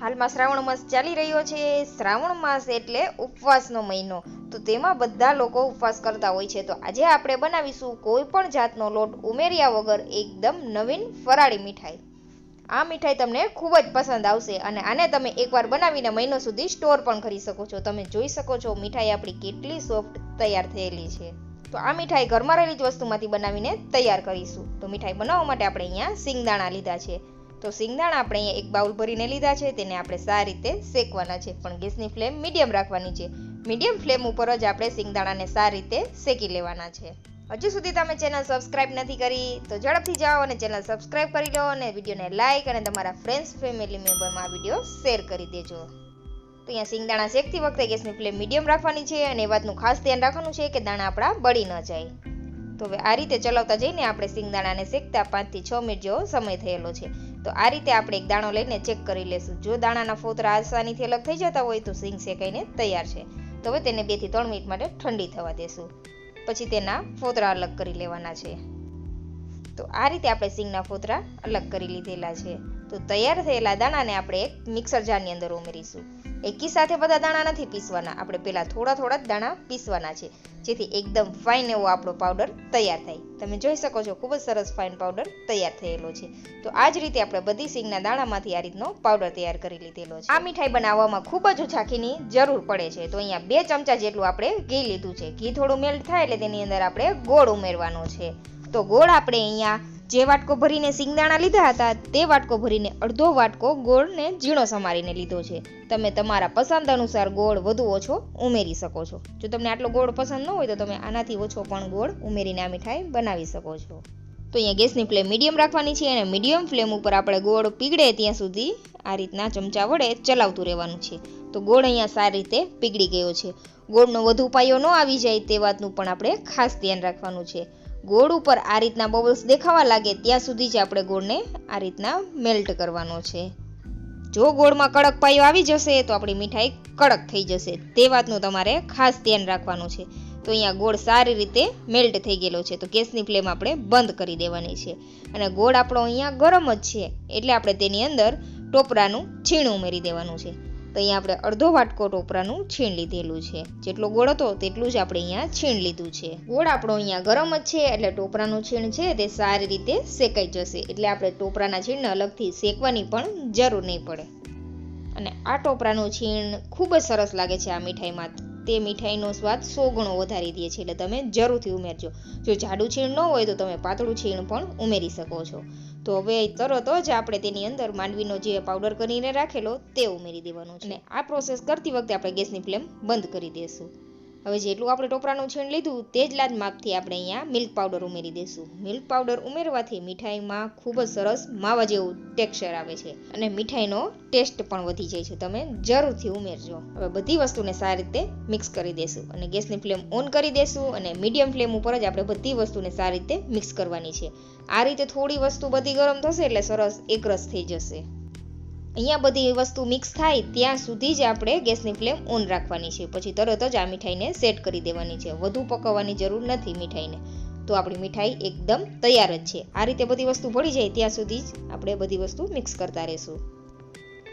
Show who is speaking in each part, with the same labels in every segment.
Speaker 1: હાલમાં શ્રાવણ માસ ચાલી રહ્યો છે. શ્રાવણ માસ એટલે ઉપવાસનો મહિનો. તો તેમાં બધા લોકો ઉપવાસ કરતા હોય છે. તો આજે આપણે બનાવીશું કોઈ પણ જાતનો લોટ ઉમેર્યા વગર એકદમ નવીન ફરાળી મીઠાઈ. આ મીઠાઈ તમને ખૂબ જ પસંદ આવશે અને આને તમે એકવાર બનાવીને મહિનો સુધી સ્ટોર પણ કરી શકો છો. તમે જોઈ શકો છો મીઠાઈ આપણી કેટલી સોફ્ટ તૈયાર થયેલી છે. તો આ મીઠાઈ ઘરમાં રહેલી જ વસ્તુમાંથી બનાવીને તૈયાર કરીશું. તો મીઠાઈ બનાવવા માટે આપણે અહીંયા સિંગદાણા લીધા છે. તો સિંગદાણા આપણે અહીંયા એક બાઉલ ભરીને લીધા છે, તેને આપણે સારી રીતે શેકવાના છે. પણ ગેસની ફ્લેમ મીડિયમ રાખવાની છે. મીડિયમ ફ્લેમ ઉપર જ આપણે સિંગદાણાને સારી રીતે શેકી લેવાના છે. હજુ સુધી તમે ચેનલ સબસ્ક્રાઇબ નથી કરી, તો ઝડપથી જાઓ અને ચેનલ સબસ્ક્રાઇબ કરી લો અને વિડીયોને લાઇક અને તમારા ફ્રેન્ડ્સ, ફેમિલી મેમ્બરમાં આ વીડિયો શેર કરી દેજો. તો અહીંયા સિંગદાણા શેકતી વખતે ગેસની ફ્લેમ મીડિયમ રાખવાની છે અને એ વાતનું ખાસ ધ્યાન રાખવાનું છે કે દાણા આપણા બળી ન જાય. તો હવે આ રીતે ચલાવતા જઈને આપણે સિંગદાણાને શેકતા પાંચથી છ મિનિટ જેવો સમય થયેલો છે. તો આ રીતે આપણે એક દાણો લઈને ચેક કરી લેશું. જો દાણાના ફોતરા આસાનીથી અલગ થઈ જતા હોય તો સિંગ શેકાઈને તૈયાર છે. તો હવે તેને બેથી ત્રણ મિનિટ માટે ઠંડી થવા દેશું. પછી તેના ફોતરા અલગ કરી લેવાના છે. તો આ રીતે આપણે સિંગના ફોતરા અલગ કરી લીધેલા છે. તો તૈયાર થયેલા દાણાને આપણે એક મિક્સર જારની અંદર ઉમેરીશું. એકી સાથે બધા દાણા નથી પીસવાના. આપણે પહેલાં થોડા થોડા દાણા પીસવાના છે. જેથી એકદમ ફાઇન એવો આપણો પાવડર તૈયાર થાય. તમે જોઈ શકો છો, ખૂબ જ સરસ ફાઇન પાવડર તૈયાર થયેલો છે. તો આ જ રીતે આપણે બધી સિંગના દાણામાંથી આ રીતનો પાવડર તૈયાર કરી લીધેલો છે. આ મીઠાઈ બનાવવામાં ખૂબ જ ઓછા જરૂર પડે છે. તો અહીંયા બે ચમચા જેટલું આપણે ઘી લીધું છે. ઘી થોડું મેલ્ટ થાય એટલે તેની અંદર આપણે ગોળ ઉમેરવાનો છે. તો ગોળ આપણે અહીંયા જે વાટકો ભરીને સિંગદાણા લીધા હતા, તે વાટકો ભરીને અડધો વાટકો ગોળને ઝીણો સમારીને લીધો છે. તમે તમારા પસંદ અનુસાર ગોળ વધુ ઓછો ઉમેરી શકો છો. જો તમને આટલો ગોળ પસંદ ન હોય તો તમે આનાથી ઓછો પણ ગોળ ઉમેરીને આ મીઠાઈ બનાવી શકો છો. તો અહીંયા ગેસની ફ્લેમ મીડિયમ રાખવાની છે અને મીડિયમ ફ્લેમ ઉપર આપણે ગોળ પીગળે ત્યાં સુધી આ રીતના ચમચા વડે ચલાવતું રહેવાનું છે. તો ગોળ અહીંયા સારી રીતે પીગળી ગયો છે. ગોળનો વધુ પાયો ન આવી જાય તે વાતનું પણ આપણે ખાસ ધ્યાન રાખવાનું છે. ગોળ ઉપર આ રીતના બબલ્સ દેખાવા લાગે ત્યાં સુધી જ આપણે ગોળને આ રીતના મેલ્ટ કરવાનો છે. જો ગોળમાં કડક પાયો આવી જશે તો આપણી મીઠાઈ કડક થઈ જશે. તે વાતનું તમારે ખાસ ધ્યાન રાખવાનું છે. તો અહીંયા ગોળ સારી રીતે મેલ્ટ થઈ ગયેલો છે. તો ગેસની ફ્લેમ આપણે બંધ કરી દેવાની છે. અને ગોળ આપણો અહીંયા ગરમ જ છે. એટલે આપણે તેની અંદર ટોપરાનું છીણ ઉમેરી દેવાનું છે. તો અહીંયા આપણે અડધો વાટકો ટોપરાનું છીણ લીધેલું છે. જેટલો ગોળ હતો તેટલું જ આપણે અહીંયા છીણ લીધું છે. ગોળ આપણો અહીંયા ગરમ જ છે એટલે ટોપરાનું છીણ છે તે સારી રીતે શેકાઈ જશે. એટલે આપણે ટોપરાના છીણને અલગથી શેકવાની પણ જરૂર નહીં પડે. અને આ ટોપરાનું છીણ ખૂબ જ સરસ લાગે છે આ મીઠાઈમાં. તે મીઠાઈનો સ્વાદ સો ગણો વધારી દે છે એટલે તમે જરૂરથી ઉમેરજો. જો જાડું છીણ ન હોય તો તમે પાતળું છીણ પણ ઉમેરી શકો છો. તો હવે તરત જ આપણે તેની અંદર માંડવીનો જે પાવડર કરીને રાખેલો, તે ઉમેરી દેવાનો છે. આ પ્રોસેસ કરતી વખતે આપણે ગેસની ફ્લેમ બંધ કરી દઈશું હવે જેટલું આપણે ટોપરાનું છીણ લીધું તે જ લાદ માપથી આપણે અહીંયા મિલ્ક પાવડર ઉમેરી દઈશું. મિલ્ક પાવડર ઉમેરવાથી મીઠાઈમાં ખૂબ જ સરસ માવા જેવું ટેક્સચર આવે છે અને મીઠાઈનો ટેસ્ટ પણ વધી જાય છે. તમે જરૂરથી ઉમેરજો. હવે બધી વસ્તુને સારી રીતે મિક્સ કરી દેશું અને ગેસની ફ્લેમ ઓન કરી દેશું અને મીડિયમ ફ્લેમ ઉપર જ આપણે બધી વસ્તુને સારી રીતે મિક્સ કરવાની છે. આ રીતે થોડી વસ્તુ બધી ગરમ થશે એટલે સરસ એકરસ થઈ જશે. અહીંયા બધી વસ્તુ મિક્સ થાય ત્યાં સુધી જ આપણે ગેસની ફ્લેમ ઓન રાખવાની છે. પછી તરત જ આ મીઠાઈને સેટ કરી દેવાની છે. વધુ પકવવાની જરૂર નથી મીઠાઈને. તો આપણી મીઠાઈ એકદમ તૈયાર જ છે. આ રીતે બધી વસ્તુ ભળી જાય ત્યાં સુધી જ આપણે બધી વસ્તુ મિક્સ કરતા રહીશું.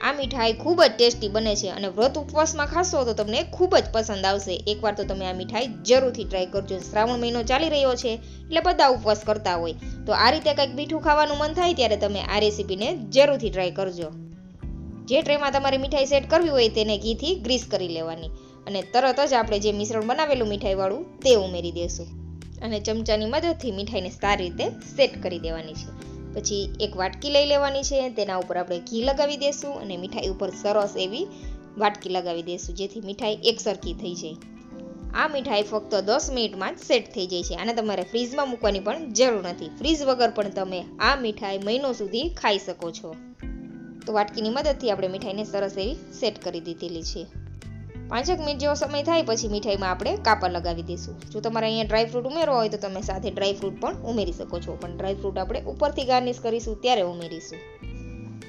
Speaker 1: આ મીઠાઈ ખૂબ જ ટેસ્ટી બને છે અને વ્રત ઉપવાસમાં ખાશો તો તમને ખૂબ જ પસંદ આવશે. એકવાર તો તમે આ મીઠાઈ જરૂરથી ટ્રાય કરજો. શ્રાવણ મહિનો ચાલી રહ્યો છે એટલે બધા ઉપવાસ કરતા હોય. તો આ રીતે કંઈક મીઠું ખાવાનું મન થાય ત્યારે તમે આ રેસીપીને જરૂરથી ટ્રાય કરજો. જે ટ્રેમાં તમારે મીઠાઈ સેટ કરવી હોય તેને ઘીથી ગ્રીસ કરી લેવાની. અને તરત જ આપણે જે મિશ્રણ બનાવેલું મીઠાઈવાળું તે ઉમેરી દેશું. અને ચમચાની મદદથી મીઠાઈને સારી રીતે સેટ કરી દેવાની છે. પછી એક વાટકી લઈ લેવાની છે. તેના ઉપર આપણે ઘી લગાવી દેશું અને મીઠાઈ ઉપર સરસ એવી વાટકી લગાવી દેશું, જેથી મીઠાઈ એકસરખી થઈ જાય. આ મીઠાઈ ફક્ત દસ મિનિટમાં જ સેટ થઈ જાય છે. આને તમારે ફ્રીઝમાં મૂકવાની પણ જરૂર નથી. ફ્રીઝ વગર પણ તમે આ મીઠાઈ મહિનો સુધી ખાઈ શકો છો. તો વાટકીની મદદથી આપણે મીઠાઈને સરસ એવી સેટ કરી દીધેલી છે. પાંચેક મિનિટ જેવો સમય થાય પછી મીઠાઈમાં આપણે કાપા લગાવી દઈશું. જો તમારે અહીંયા ડ્રાયફ્રૂટ ઉમેરવા હોય તો તમે સાથે ડ્રાયફ્રૂટ પણ ઉમેરી શકો છો. પણ ડ્રાયફ્રૂટ આપણે ઉપરથી ગાર્નિશ કરીશું ત્યારે ઉમેરીશું.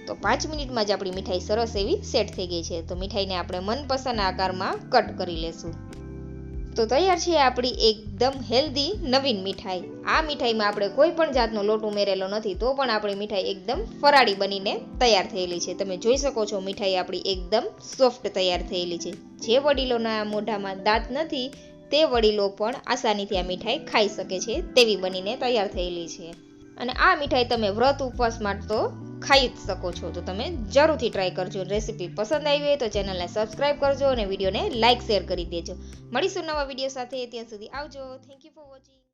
Speaker 1: તો પાંચ મિનિટમાં જ આપણી મીઠાઈ સરસ એવી સેટ થઈ ગઈ છે. તો મીઠાઈને આપણે મનપસંદ આકારમાં કટ કરી લેશું. તો તૈયાર છે આપણી એકદમ હેલ્ધી નવીન મીઠાઈ. આ મીઠાઈમાં આપણે કોઈ પણ જાતનો લોટ ઉમેરેલો નથી, તો પણ આપણી મીઠાઈ એકદમ ફરાળી બનીને તૈયાર થયેલી છે. તમે જોઈ શકો છો મીઠાઈ આપણી એકદમ સોફ્ટ તૈયાર થયેલી છે. જે વડીલોના મોઢામાં દાંત નથી, તે વડીલો પણ આસાનીથી આ મીઠાઈ ખાઈ શકે છે તેવી બનીને તૈયાર થયેલી છે. અને આ મીઠાઈ તમે વ્રત ઉપવાસ માટે તો ખાઈ શકો છો. તો તમે જરૂરથી ટ્રાય કરજો. રેસીપી પસંદ આવી હોય તો ચેનલને સબસ્ક્રાઈબ કરજો અને વિડીયોને લાઇક શેર કરી દેજો. મળીશું નવા વીડિયો સાથે. ત્યાં સુધી આવજો. Thank you for watching